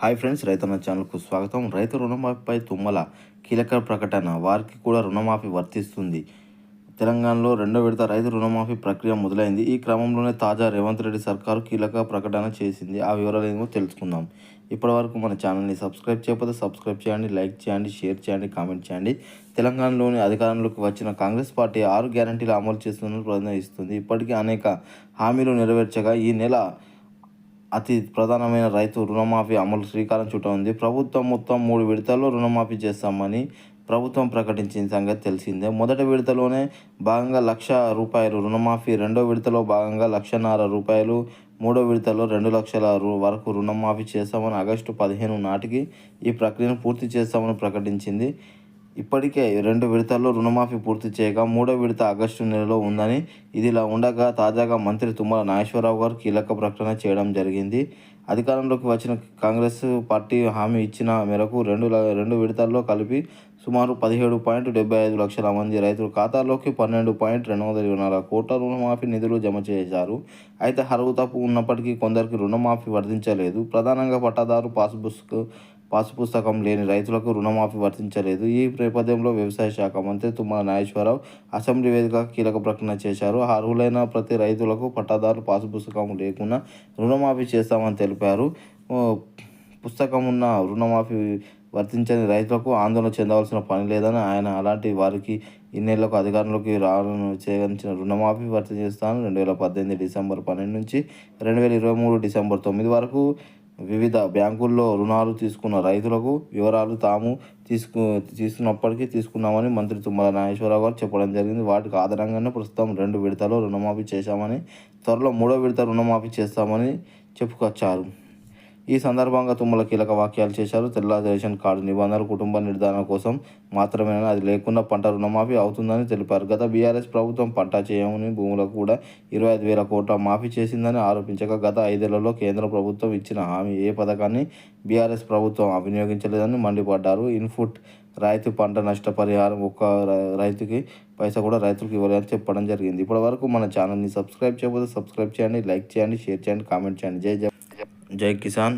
Hi friends రైతన్న ఛానల్కు స్వాగతం. రైతు రుణమాఫీపై తుమ్మల కీలక ప్రకటన. వారికి కూడా రుణమాఫీ వర్తిస్తుంది. తెలంగాణలో రెండో విడత రైతు రుణమాఫీ ప్రక్రియ మొదలైంది. ఈ క్రమంలోనే తాజా రేవంత్ రెడ్డి సర్కారు కీలక ప్రకటన చేసింది. ఆ వివరాలు ఏమో తెలుసుకుందాం. ఇప్పటివరకు మన ఛానల్ని సబ్స్క్రైబ్ చేయకపోతే సబ్స్క్రైబ్ చేయండి లైక్ చేయండి షేర్ చేయండి కామెంట్ చేయండి. తెలంగాణలోని అధికారంలోకి వచ్చిన కాంగ్రెస్ పార్టీ ఆరు గ్యారంటీలు అమలు చేస్తున్నట్లు ప్రయత్నిస్తుంది ఇప్పటికీ అనేక హామీలు నెరవేర్చగా ఈ నెల అతి ప్రధానమైన రైతు రుణమాఫీ అమలు శ్రీకారం చుట్టనుంది ప్రభుత్వం మొత్తం మూడు విడతల్లో రుణమాఫీ చేస్తామని ప్రభుత్వం ప్రకటించిన సంగతి తెలిసిందే. మొదటి విడతలోనే భాగంగా లక్ష రూపాయలు రుణమాఫీ రెండో విడతలో భాగంగా లక్షన్నర రూపాయలు మూడో విడతలో రెండు లక్షల వరకు రుణమాఫీ చేస్తామని ఆగస్టు పదిహేను నాటికి ఈ ప్రక్రియను పూర్తి చేస్తామని ప్రకటించింది. ఇప్పటికే రెండు విడతల్లో రుణమాఫీ పూర్తి చేయగా మూడో విడత ఆగస్టు నెలలో ఉందని ఇదిలా ఉండగా తాజాగా మంత్రి తుమ్మల నాగేశ్వరరావు గారు కీలక ప్రకటన చేయడం జరిగింది. అధికారంలోకి వచ్చిన కాంగ్రెస్ పార్టీ హామీ ఇచ్చిన మేరకు రెండు రెండు విడతల్లో కలిపి సుమారు పదిహేడు పాయింట్ డెబ్బై ఐదు లక్షల మంది రైతుల ఖాతాలోకి పన్నెండు పాయింట్ రెండు వందల ఇరవై నాలుగు కోట్ల రుణమాఫీ నిధులు జమ చేశారు. అయితే అర్హత ఉన్నప్పటికీ కొందరికి రుణమాఫీ వర్తించలేదు. ప్రధానంగా పట్టాదారు పాస్బుక్ పాసు పుస్తకం లేని రైతులకు రుణమాఫీ వర్తించలేదు. ఈ నేపథ్యంలో వ్యవసాయ శాఖ మంత్రి తుమ్మల నాగేశ్వరరావు అసెంబ్లీ వేదిక కీలక ప్రకటన చేశారు. అర్హులైన ప్రతి రైతులకు పట్టాదారు పాసు పుస్తకం లేకుండా రుణమాఫీ చేస్తామని తెలిపారు. పుస్తకం ఉన్న రుణమాఫీ వర్తించని రైతులకు ఆందోళన చెందవలసిన పని లేదని ఆయన అలాంటి వారికి ఇన్నేళ్ళకు అధికారంలోకి రావాలని చేయగలిగిన రుణమాఫీ వర్తించేస్తాను రెండు వేల పద్దెనిమిది డిసెంబర్ పన్నెండు నుంచి రెండు వేల ఇరవై మూడు డిసెంబర్ తొమ్మిది వరకు వివిధ బ్యాంకుల్లో రుణాలు తీసుకున్న రైతులకు వివరాలు తాము తీసుకు తీసుకున్నప్పటికీ తీసుకున్నామని మంత్రి తుమ్మల నాగేశ్వరరావు గారు చెప్పడం జరిగింది. వాటికి ఆధారంగానే ప్రస్తుతం రెండు విడతలో రుణమాఫీ చేశామని త్వరలో మూడో విడత రుణమాఫీ చేస్తామని చెప్పుకొచ్చారు. ఈ సందర్భంగా తుమ్మల కీలక వ్యాఖ్యలు చేశారు. తెల్ల రేషన్ కార్డు నిబంధనలు కుటుంబ నిర్ధారణ కోసం మాత్రమేనని అది లేకుండా పంట రుణమాఫీ అవుతుందని తెలిపారు. గత బీఆర్ఎస్ ప్రభుత్వం పంట చేయమని భూములకు కూడా ఇరవై ఐదు వేల కోట్ల మాఫీ చేసిందని ఆరోపించగా గత ఐదేళ్ళలో కేంద్ర ప్రభుత్వం ఇచ్చిన హామీ ఏ పథకాన్ని బీఆర్ఎస్ ప్రభుత్వం వినియోగించలేదని మండిపడ్డారు. ఇన్పుట్ రైతు పంట నష్టపరిహారం ఒక్క రైతుకి పైసా కూడా రైతులకు ఇవ్వలేదని చెప్పడం జరిగింది. ఇప్పటి వరకు మన ఛానల్ని సబ్స్క్రైబ్ చేయకపోతే సబ్స్క్రైబ్ చేయండి లైక్ చేయండి షేర్ చేయండి కామెంట్ చేయండి. జై జై జై కిసాన్